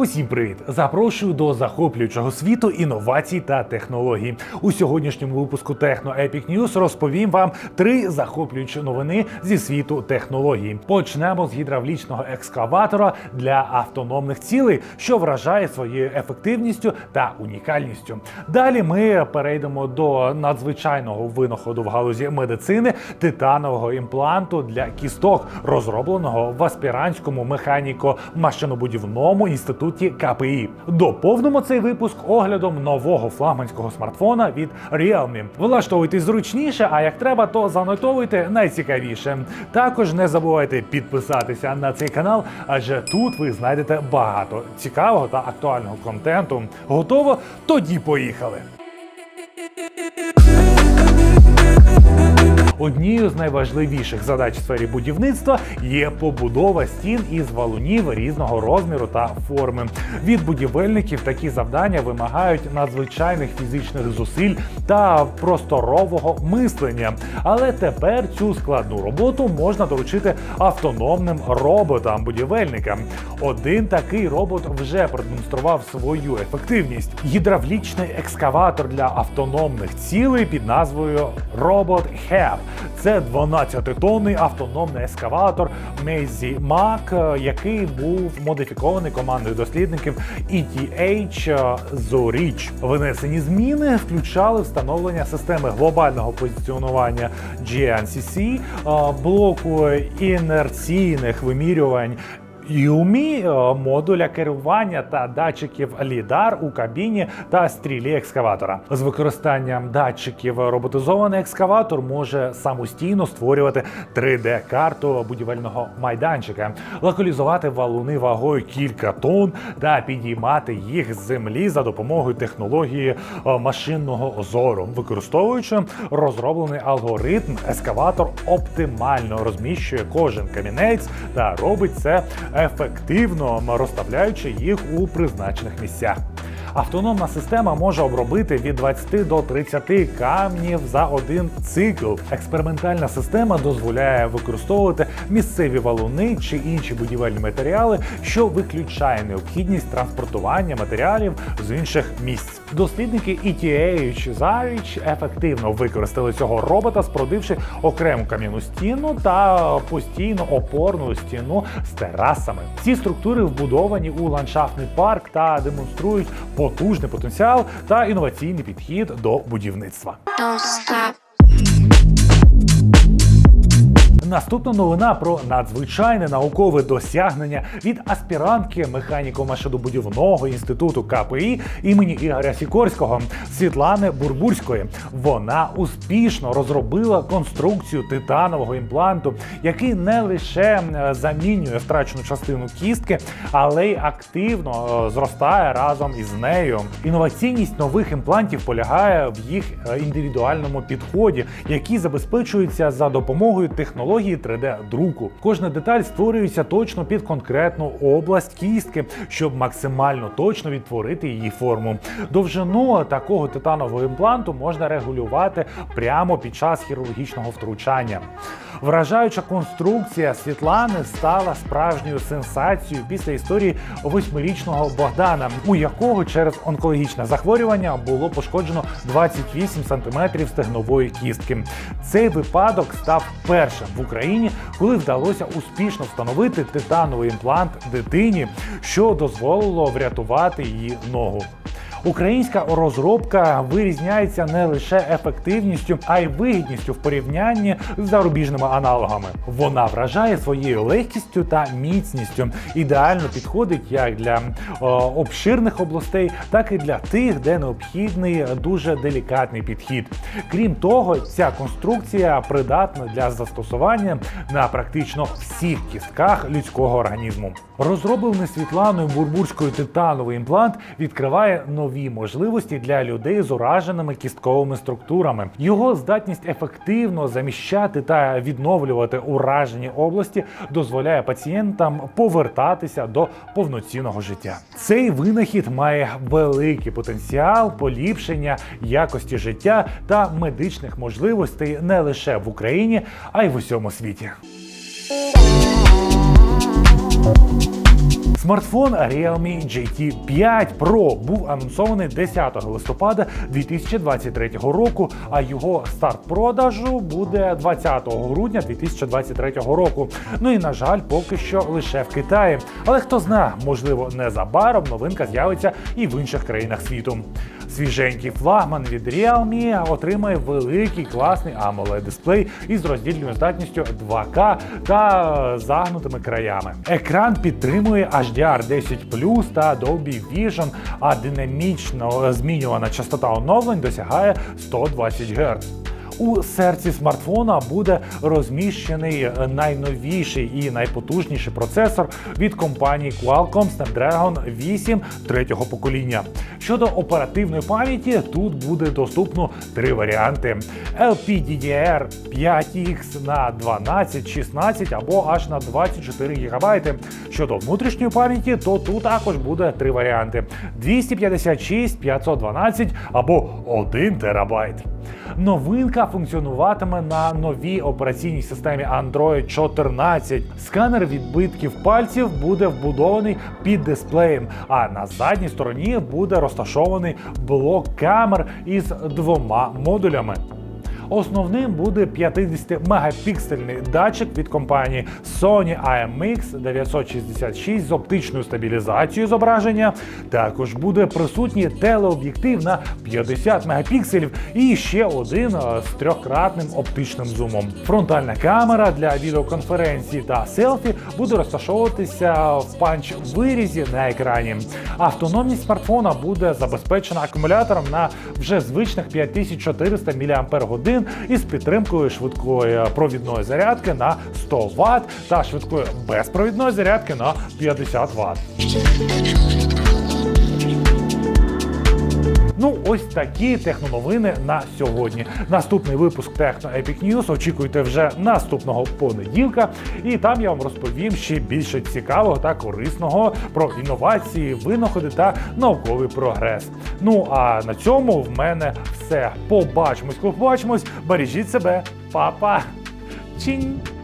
Усім привіт! Запрошую до захоплюючого світу інновацій та технологій. У сьогоднішньому випуску Техно Epic News розповім вам три захоплюючі новини зі світу технологій. Почнемо з гідравлічного екскаватора для автономних цілей, що вражає своєю ефективністю та унікальністю. Далі ми перейдемо до надзвичайного винаходу в галузі медицини титанового імпланту для кісток, розробленого в аспірантському механіко-машинобудівному інституті КПІ. Доповнимо цей випуск оглядом нового флагманського смартфона від Realme. Влаштовуйтесь зручніше, а як треба, то занотовуйте найцікавіше. Також не забувайте підписатися на цей канал, адже тут ви знайдете багато цікавого та актуального контенту. Готово? Тоді поїхали! Однією з найважливіших задач в сфері будівництва є побудова стін із валунів різного розміру та форми. Від будівельників такі завдання вимагають надзвичайних фізичних зусиль та просторового мислення. Але тепер цю складну роботу можна доручити автономним роботам-будівельникам. Один такий робот вже продемонстрував свою ефективність. Гідравлічний екскаватор для автономних цілей під назвою Robot HEP. Це 12-тонний автономний ескаватор Мейзі Мак, який був модифікований командою дослідників ETH Zorich. Винесені зміни включали встановлення системи глобального позиціонування GNCC, е, блоку інерційних вимірювань. Юмі модуля керування та датчиків лідар у кабіні та стрілі екскаватора. З використанням датчиків роботизований екскаватор може самостійно створювати 3D-карту будівельного майданчика, локалізувати валуни вагою кілька тонн та підіймати їх з землі за допомогою технології е, машинного зору, використовуючи розроблений алгоритм, ескаватор оптимально розміщує кожен камінець та робить це ефективно розставляючи їх у призначених місцях. Автономна система може обробити від 20 до 30 камнів за один цикл. Експериментальна система дозволяє використовувати місцеві валуни чи інші будівельні матеріали, що виключає необхідність транспортування матеріалів з інших місць. Дослідники ETH Zarich ефективно використали цього робота, спродивши окрему кам'яну стіну та постійно опорну стіну з терасами. Ці структури вбудовані у ландшафтний парк та демонструють потужний потенціал та інноваційний підхід до будівництва. Наступна новина про надзвичайне наукове досягнення від аспірантки механіко-машинобудівного інституту КПІ імені Ігоря Сікорського Світлани Бурбурської. Вона успішно розробила конструкцію титанового імпланту, який не лише замінює втрачену частину кістки, але й активно е, зростає разом із нею. Інноваційність нових імплантів полягає в їх е, індивідуальному підході, який забезпечується за допомогою технології 3D-друку. Кожна деталь створюється точно під конкретну область кістки, щоб максимально точно відтворити її форму. Довжину такого титанового імпланту можна регулювати прямо під час хірургічного втручання. Вражаюча конструкція Світлани стала справжньою сенсацією після історії восьмирічного Богдана, у якого через онкологічне захворювання було пошкоджено 28 см стегнової кістки. Цей випадок став першим в коли вдалося успішно встановити титановий імплант дитині, що дозволило врятувати її ногу. Українська розробка вирізняється не лише ефективністю, а й вигідністю в порівнянні з зарубіжними аналогами. Вона вражає своєю легкістю та міцністю. Ідеально підходить як для о, обширних областей, так і для тих, де необхідний дуже делікатний підхід. Крім того, ця конструкція придатна для застосування на практично всіх кістках людського організму. Розроблений Світланою Бурбурською титановий імплант відкриває нові можливості для людей з ураженими кістковими структурами. Його здатність ефективно заміщати та відновлювати уражені області дозволяє пацієнтам повертатися до повноцінного життя. Цей винахід має великий потенціал поліпшення якості життя та медичних можливостей не лише в Україні, а й в усьому світі. Смартфон Realme GT 5 Pro був анонсований 10 листопада 2023 року, а його старт продажу буде 20 грудня 2023 року. Ну і на жаль, поки що лише в Китаї. Але хто знає, можливо, незабаром новинка з'явиться і в інших країнах світу. Свіженький флагман від Realme отримає великий класний AMOLED дисплей із роздільною здатністю 2К та загнутими краями. Екран підтримує HDR10 та Dolby Vision, а динамічно змінювана частота оновлень досягає 120 Гц. У серці смартфона буде розміщений найновіший і найпотужніший процесор від компанії Qualcomm Snapdragon 8 третього покоління. Щодо оперативної пам'яті, тут буде доступно три варіанти: LPDDR 5X на 12, 16 або аж на 24 ГБ. Щодо внутрішньої пам'яті, то тут також буде три варіанти: 256, 512 або 1 терабайт. Новинка функціонуватиме на новій операційній системі Android 14. Сканер відбитків пальців буде вбудований під дисплеєм, а на задній стороні буде розташований блок камер із двома модулями. Основним буде 50-мегапіксельний датчик від компанії Sony IMX 966 з оптичною стабілізацією зображення. Також буде присутній телеоб'єктив на 50 мегапікселів і ще один е, з трьохкратним оптичним зумом. Фронтальна камера для відеоконференції та селфі буде розташовуватися в панч-вирізі на екрані. Автономність смартфона буде забезпечена акумулятором на вже звичних 5400 мАч із підтримкою швидкої провідної зарядки на 100 Вт та швидкої безпровідної зарядки на 50 Вт. Ну, ось такі техноновини на сьогодні. Наступний випуск Техно Epic News очікуйте вже наступного понеділка, і там я вам розповім ще більше цікавого та корисного про інновації, винаходи та науковий прогрес. Ну а на цьому в мене все. Побачимось, побачимось. Бережіть себе, Па-па! Чинь!